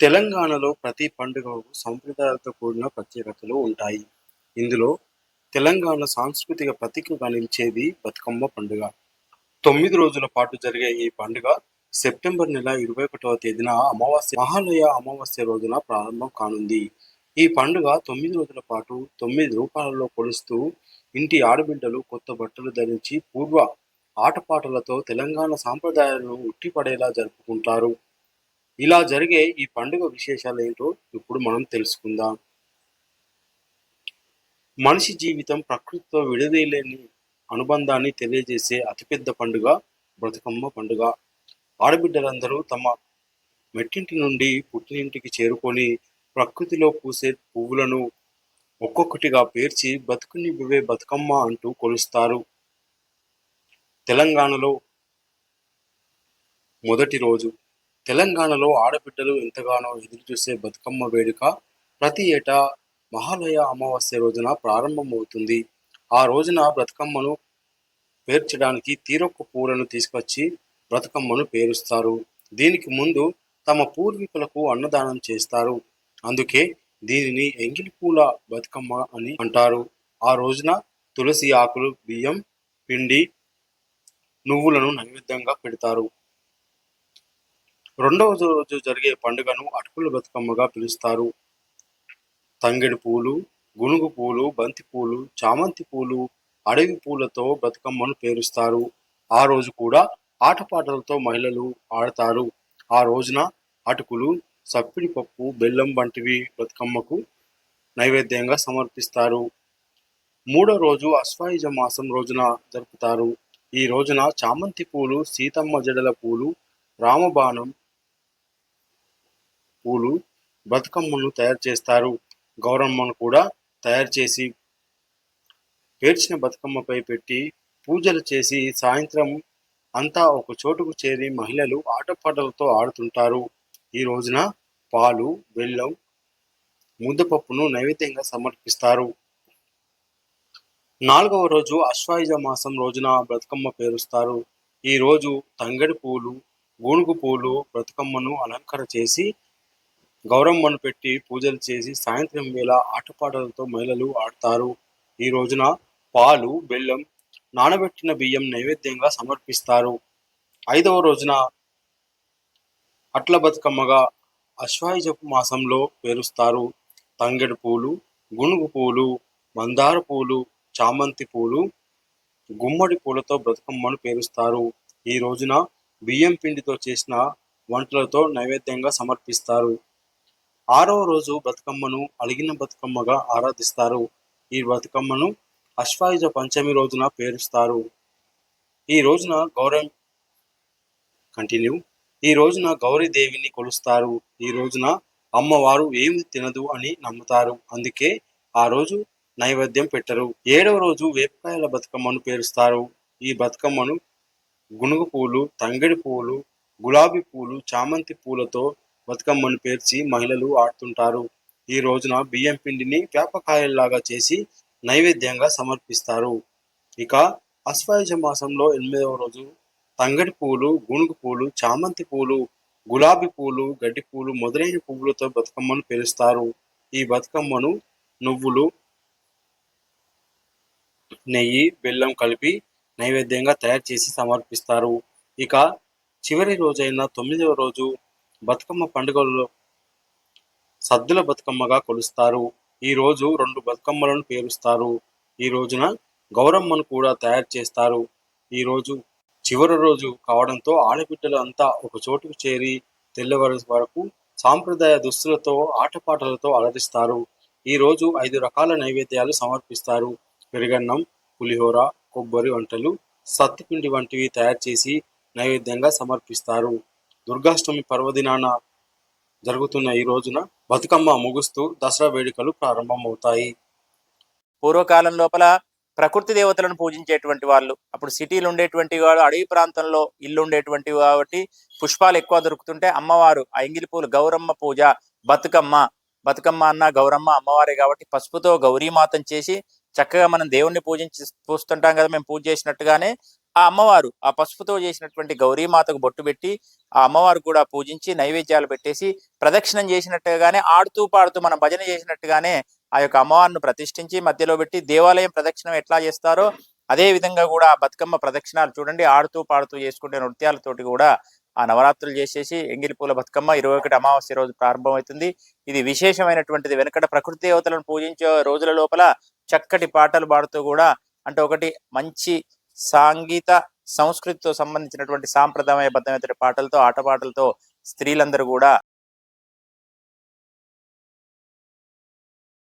తెలంగాణలో ప్రతి పండుగకు సంప్రదాయాలతో కూడిన ప్రత్యేకతలు ఉంటాయి. ఇందులో తెలంగాణ సాంస్కృతిక ప్రతీకగా నిలిచేది బతుకమ్మ పండుగ. తొమ్మిది రోజుల పాటు జరిగే ఈ పండుగ సెప్టెంబర్ నెల ఇరవై ఒకటవ తేదీన అమావాస్య మహాలయ అమావాస్య రోజున ప్రారంభం కానుంది. ఈ పండుగ తొమ్మిది రోజుల పాటు తొమ్మిది రూపాలలో కొలుస్తూ ఇంటి ఆడబిడ్డలు కొత్త బట్టలు ధరించి పూర్వ ఆటపాటలతో తెలంగాణ సాంప్రదాయాలను ఉట్టిపడేలా జరుపుకుంటారు. ఇలా జరిగే ఈ పండుగ విశేషాలు ఏంటో ఇప్పుడు మనం తెలుసుకుందాం. మనిషి జీవితం ప్రకృతితో విడదీయలేని అనుబంధాన్ని తెలియజేసే అతిపెద్ద పండుగ బతుకమ్మ పండుగ. ఆడబిడ్డలందరూ తమ మెట్టింటి నుండి పుట్టినింటికి చేరుకొని ప్రకృతిలో పూసే పువ్వులను ఒక్కొక్కటిగా పేర్చి బతుకునివ్వవే బతుకమ్మ అంటూ కొలుస్తారు. తెలంగాణలో మొదటి రోజు తెలంగాణలో ఆడబిడ్డలు ఎంతగానో ఎదురుచూసే బతుకమ్మ వేడుక ప్రతి ఏటా మహాలయ అమావాస్య రోజున ప్రారంభమవుతుంది. ఆ రోజున బతుకమ్మను పేర్చడానికి తీరొక్క పూలను తీసుకొచ్చి బతుకమ్మను పేరుస్తారు. దీనికి ముందు తమ పూర్వీకులకు అన్నదానం చేస్తారు. అందుకే దీనిని ఎంగిలి పూల బతుకమ్మ అని అంటారు. ఆ రోజున తులసి ఆకులు, బియ్యం, పిండి, నువ్వులను నైవేద్యంగా పెడతారు. రెండవ రోజు జరిగే పండుగను అటుకుల బతుకమ్మగా పిలుస్తారు. తంగిడి పూలు, గునుగు పూలు, బంతి పూలు, చామంతి పూలు, అడవి పూలతో బతుకమ్మను పేరుస్తారు. ఆ రోజు కూడా ఆటపాటలతో మహిళలు ఆడతారు. ఆ రోజున అటుకులు, సప్పిడి పప్పు, బెల్లం వంటివి బతుకమ్మకు నైవేద్యంగా సమర్పిస్తారు. మూడో రోజు అశ్వాయుజ మాసం రోజున జరుపుతారు. ఈ రోజున చామంతి పూలు, సీతమ్మ జడల పూలు, రామబాణం పూలు బతుకమ్మను తయారు చేస్తారు. గౌరమ్మను కూడా తయారు చేసి పేర్చిన బతుకమ్మపై పెట్టి పూజలు చేసి సాయంత్రం అంతా ఒక చోటుకు చేరి మహిళలు ఆటపాటలతో ఆడుతుంటారు. ఈ రోజున పాలు, బెల్లం, ముద్దపప్పును నైవేద్యంగా సమర్పిస్తారు. నాలుగవ రోజు అశ్వాయుజ మాసం రోజున బతుకమ్మ పేరుస్తారు. ఈ రోజు తంగడి పూలు, గూనుగు పూలు బతుకమ్మను అలంకర చేసి గౌరమ్మను పెట్టి పూజలు చేసి సాయంత్రం వేళ ఆటపాటలతో మహిళలు ఆడతారు. ఈ రోజున పాలు, బెల్లం, నానబెట్టిన బియ్యం నైవేద్యంగా సమర్పిస్తారు. ఐదవ రోజున అట్ల బతుకమ్మగా ఆశ్వయుజ మాసంలో పేరుస్తారు. తంగెడు పూలు, గునుగు పూలు, మందార పూలు, చామంతి పూలు, గుమ్మడి పూలతో బతుకమ్మను పేరుస్తారు. ఈ రోజున బియ్యం పిండితో చేసిన వంటలతో నైవేద్యంగా సమర్పిస్తారు. ఆరవ రోజు బతుకమ్మను అలిగిన బతుకమ్మగా ఆరాధిస్తారు. ఈ బతుకమ్మను అశ్వాయుజ పంచమి రోజున పేరుస్తారు. ఈ రోజున గౌరవం కంటిన్యూ ఈ రోజున గౌరీదేవిని కొలుస్తారు. ఈ రోజున అమ్మవారు ఏమి తినదు అని నమ్ముతారు. అందుకే ఆ రోజు నైవేద్యం పెట్టరు. ఏడవ రోజు వేపకాయల బతుకమ్మను పేరుస్తారు. ఈ బతుకమ్మను గునుగు పూలు, తంగిడి పూలు, గులాబీ పూలు, చామంతి పూలతో బతుకమ్మను పేర్చి మహిళలు ఆడుతుంటారు. ఈ రోజున బియ్యం పిండిని వేపకాయల్లాగా చేసి నైవేద్యంగా సమర్పిస్తారు. ఇక ఆశ్వయుజ మాసంలో ఎనిమిదవ రోజు తంగడి పూలు, గునుగు పూలు, చామంతి పూలు, గులాబీ పూలు, గడ్డి పూలు మొదలైన పువ్వులతో బతుకమ్మను పేరుస్తారు. ఈ బతుకమ్మను నువ్వులు, నెయ్యి, బెల్లం కలిపి నైవేద్యంగా తయారు చేసి సమర్పిస్తారు. ఇక చివరి రోజైన తొమ్మిదవ రోజు బతుకమ్మ పండుగలో సద్దుల బతుకమ్మగా కొలుస్తారు. ఈ రోజు రెండు బతుకమ్మలను పేరుస్తారు. ఈ రోజున గౌరమ్మను కూడా తయారు చేస్తారు. ఈ రోజు చివరి రోజు కావడంతో ఆడబిడ్డలు అంతా ఒక చోటుకు చేరి తెల్లవారు వరకు సాంప్రదాయ దుస్తులతో ఆటపాటలతో అలరిస్తారు. ఈ రోజు ఐదు రకాల నైవేద్యాలు సమర్పిస్తారు. పెరుగన్నం, పులిహోర, కొబ్బరి వంటలు, సత్తుపిండి వంటివి తయారు చేసి నైవేద్యంగా సమర్పిస్తారు. దుర్గాష్టమి పర్వదినాన జరుగుతున్న ఈ రోజున బతుకమ్మ ముగుస్తూ దసరా వేడుకలు ప్రారంభమవుతాయి. పూర్వకాలం లోపల ప్రకృతి దేవతలను పూజించేటువంటి వాళ్ళు అప్పుడు సిటీలు ఉండేటువంటి వాడు అడవి ప్రాంతంలో ఇల్లు ఉండేటువంటి కాబట్టి పుష్పాలు ఎక్కువ దొరుకుతుంటే అమ్మవారు ఆ ఎంగిలి పూలు గౌరమ్మ పూజ బతుకమ్మ బతుకమ్మ అన్న గౌరమ్మ అమ్మవారే కాబట్టి పసుపుతో గౌరీమాతం చేసి చక్కగా మనం దేవుణ్ణి పూజించి పూస్తుంటాం కదా మేము పూజ చేసినట్టుగానే ఆ అమ్మవారు ఆ పసుపుతో చేసినటువంటి గౌరీమాతకు బొట్టు పెట్టి ఆ అమ్మవారు కూడా పూజించి నైవేద్యాలు పెట్టేసి ప్రదక్షిణం చేసినట్టుగానే ఆడుతూ పాడుతూ మనం భజన చేసినట్టుగానే ఆ యొక్క అమ్మవారిని ప్రతిష్ఠించి మధ్యలో పెట్టి దేవాలయం ప్రదక్షిణం ఎట్లా చేస్తారో అదే విధంగా కూడా ఆ బతుకమ్మ ప్రదక్షిణాలు చూడండి ఆడుతూ పాడుతూ చేసుకుంటే నృత్యాలతోటి కూడా ఆ నవరాత్రులు చేసేసి ఎంగిలిపూల బతుకమ్మ ఇరవై ఒకటి అమావాస్య రోజు ప్రారంభమవుతుంది. ఇది విశేషమైనటువంటిది. వెనకట ప్రకృతి దేవతలను పూజించే రోజుల లోపల చక్కటి పాటలు పాడుతూ కూడా అంటే ఒకటి మంచి సాంగీత సంస్కృతితో సంబంధించినటువంటి సాంప్రదాయబద్ధమైన పాటలతో ఆటపాటలతో స్త్రీలందరూ కూడా